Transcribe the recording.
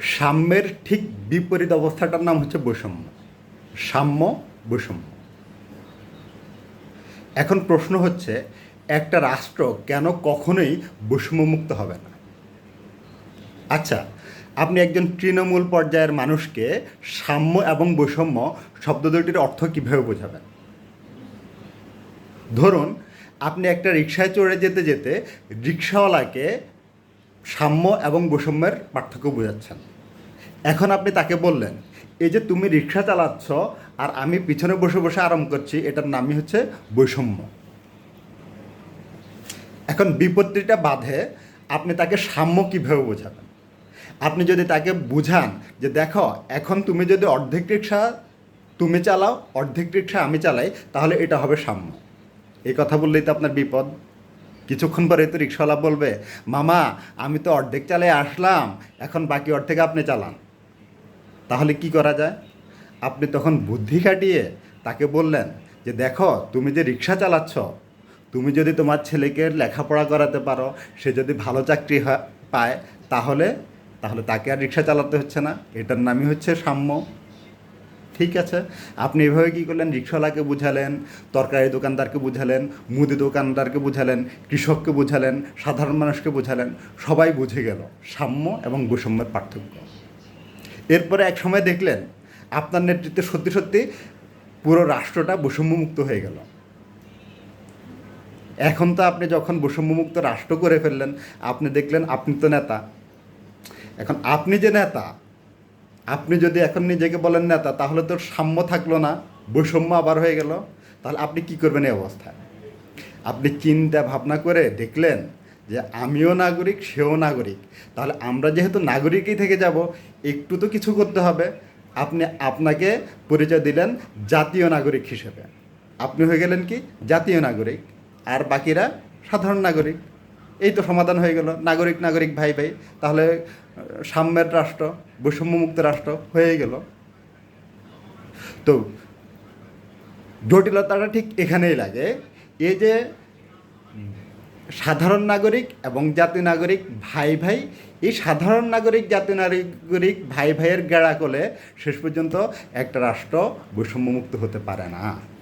সাম্যের ঠিক বিপরীত অবস্থাটার নাম হচ্ছে বৈষম্য। সাম্য, বৈষম্য। এখন প্রশ্ন হচ্ছে, একটা রাষ্ট্র কেন কখনোই বৈষম্যমুক্ত হবে না? আচ্ছা আপনি একজন তৃণমূল পর্যায়ের মানুষকে সাম্য এবং বৈষম্য শব্দ দুটির অর্থ কীভাবে বোঝাবেন? ধরুন, আপনি একটা রিক্সায় চড়ে যেতে যেতে রিক্সাওয়ালাকে সাম্য এবং বৈষম্যের পার্থক্য বোঝাচ্ছেন। এখন আপনি তাকে বললেন, এই যে তুমি রিক্সা চালাচ্ছ আর আমি পিছনে বসে বসে আরাম করছি, এটার নামই হচ্ছে বৈষম্য। এখন বিপত্তিটা বাধে, আপনি তাকে সাম্য কীভাবে বোঝাবেন? আপনি যদি তাকে বুঝান যে দেখো, এখন তুমি যদি অর্ধেক রিক্সা তুমি চালাও, অর্ধেক রিক্সা আমি চালাই, তাহলে এটা হবে সাম্য। এই কথা বললেই তো আপনার বিপদ। কিছুক্ষণ পরে তো রিক্সাওয়ালা বলবে, মামা, আমি তো অর্ধেক চালাই আসলাম, এখন বাকি অর্ধেক আপনি চালান। তাহলে কি করা যায়? আপনি তখন বুদ্ধি খাটিয়ে তাকে বললেন যে, দেখো, তুমি যে রিক্সা চালাচ্ছ, তুমি যদি তোমার ছেলেকে লেখাপড়া করাতে পারো, সে যদি ভালো চাকরি পায়, তাহলে তাহলে তাকে আর রিক্সা চালাতে হচ্ছে না। এটার নামই হচ্ছে সাম্য। ঠিক আছে। আপনি এভাবে কী করলেন? রিক্সাওয়ালাকে বুঝালেন, তরকারি দোকানদারকে বুঝালেন, মুদি দোকানদারকে বুঝালেন, কৃষককে বুঝালেন, সাধারণ মানুষকে বুঝালেন, সবাই বুঝে গেল। সাম্য এবং বৈষম্যের পার্থক্য। এরপরে এক সময় দেখলেন, আপনার নেতৃত্বে সত্যি সত্যি পুরো রাষ্ট্রটা বৈষম্যমুক্ত হয়ে গেল। এখন তো আপনি যখন বৈষম্যমুক্ত রাষ্ট্র করে ফেললেন, আপনি দেখলেন আপনি তো নেতা। এখন আপনি যে নেতা আপনি যদি এখন নিজেকে বলেন নেতা তাহলে তো সাম্য থাকল না, বৈষম্য আবার হয়ে গেল। তাহলে আপনি কি করবেন এই অবস্থায় আপনি চিন্তা ভাবনা করে দেখলেন যে আমিও নাগরিক, সেও নাগরিক। তাহলে আমরা যেহেতু নাগরিকই থেকে যাব, একটু তো কিছু করতে হবে। আপনি আপনাকে পরিচয় দিলেন জাতীয় নাগরিক হিসেবে। আপনি হয়ে গেলেন কি? জাতীয় নাগরিক। আর বাকিরা সাধারণ নাগরিক। এই তো সমাধান হয়ে গেল। নাগরিক নাগরিক, ভাই ভাই। তাহলে সাম্যের রাষ্ট্র, বৈষম্যমুক্ত রাষ্ট্র হয়ে গেল। তো, জটিলতাটা ঠিক এখানেই লাগে। এই যে সাধারণ নাগরিক এবং জাতীয় নাগরিক ভাই ভাই, এই সাধারণ নাগরিক জাতীয় নাগরিক ভাই, ভাইয়ের গেড়া কোলে শেষ পর্যন্ত একটা রাষ্ট্র বৈষম্যমুক্ত হতে পারে না।